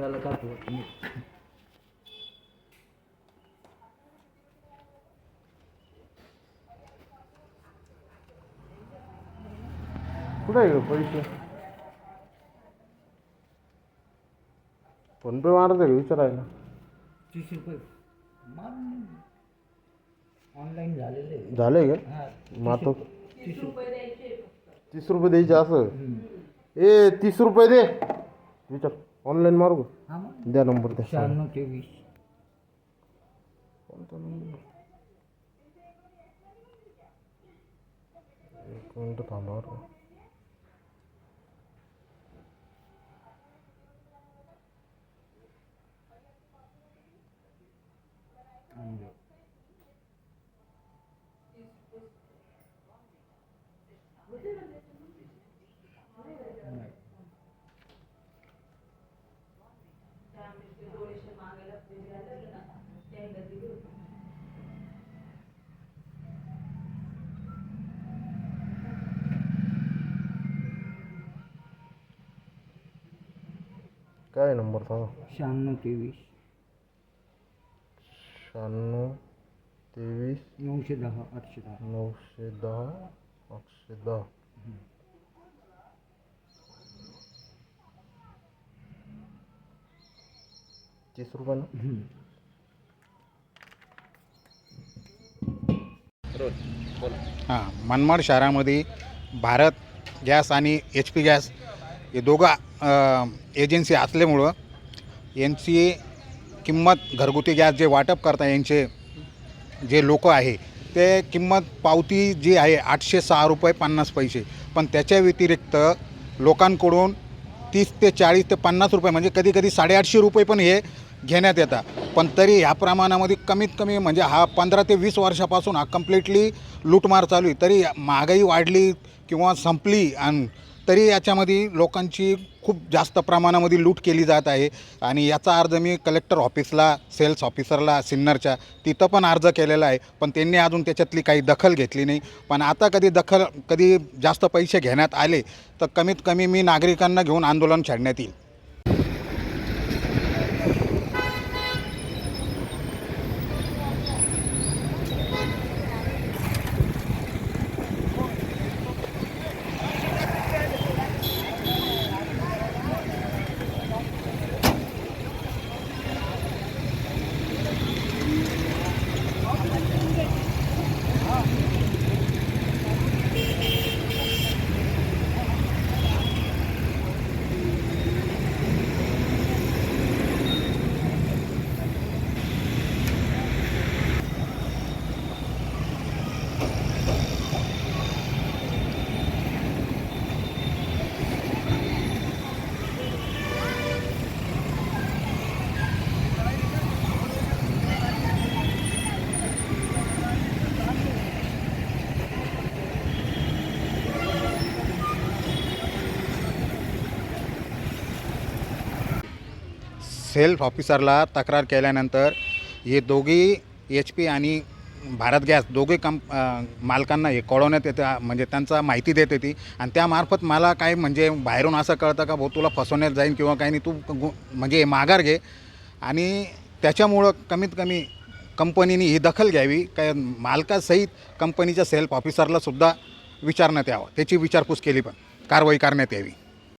त्याला कुठे आहे पैसे? फोन पे मारत आहे विचारायला? तीस रुपये. ऑनलाईन झालेले आहे. झालंय का? हा रुपये. तीस रुपये. द्यायचे असं? ए तीस रुपये दे. विचार ऑनलाईन मारू का हा मग द्या नंबर द्या शहाण्णव तेवीस कोणता नंबर एक मिनिट थांबा बरं का. काय नंबर सांगा? शहाण्णव तेवीस. शहाण्णव तेवीस. नऊशे दहा आठशे दहा. नऊशे दहा आठशे दहा. तीस रुपये ना? हम्म. हां मनमाड शहरामध्ये भारत गॅस आणि एच पी गॅस हे दोघं एजन्सी असल्यामुळं यांची किंमत घरगुती गॅस जे वाटप करता यांचे जे लोक आहे ते किंमत पावती जी आहे आठशे सहा रुपये पन्नास पैसे. पण त्याच्या व्यतिरिक्त लोकांकडून तीस ते चाळीस ते पन्नास रुपये म्हणजे कधी कधी साडेआठशे रुपये पण हे घेण्यात येतात. पण तरी ह्या प्रमाणामध्ये कमीत कमी म्हणजे हा पंधरा ते वीस वर्षापासून हा कम्प्लिटली लूटमार चालू आहे. तरी महागाई वाढली किंवा संपली आणि तरी याच्यामध्ये लोकांची खूप जास्त प्रमाणामध्ये लूट केली जात आहे. आणि याचा अर्ज मी कलेक्टर ऑफिसला सेल्स ऑफिसरला सिन्नरच्या तिथं पण अर्ज केलेला आहे. पण त्यांनी अजून त्याच्यातली काही दखल घेतली नाही. पण आता कधी दखल कधी जास्त पैसे घेण्यात आले तर कमीत कमी मी नागरिकांना घेऊन आंदोलन छेडण्यात येईल. सेल्फ ऑफिसरला तक्रार केल्यानंतर हे दोघी एच पी आणि भारत गॅस दोघे कंप मालकांना हे कळवण्यात येतं म्हणजे त्यांचा माहिती देत येते आणि त्यामार्फत मला काय म्हणजे बाहेरून असं कळतं का भाऊ तुला फसवण्यात जाईन किंवा काही नाही तू गु- म्हणजे हे माघार घे. आणि त्याच्यामुळं कमीत कमी कंपनीने ही दखल घ्यावी काय मालकासहित कंपनीच्या सेल्फ ऑफिसरलासुद्धा विचारण्यात यावं. त्याची विचारपूस केली पण कारवाई करण्यात यावी.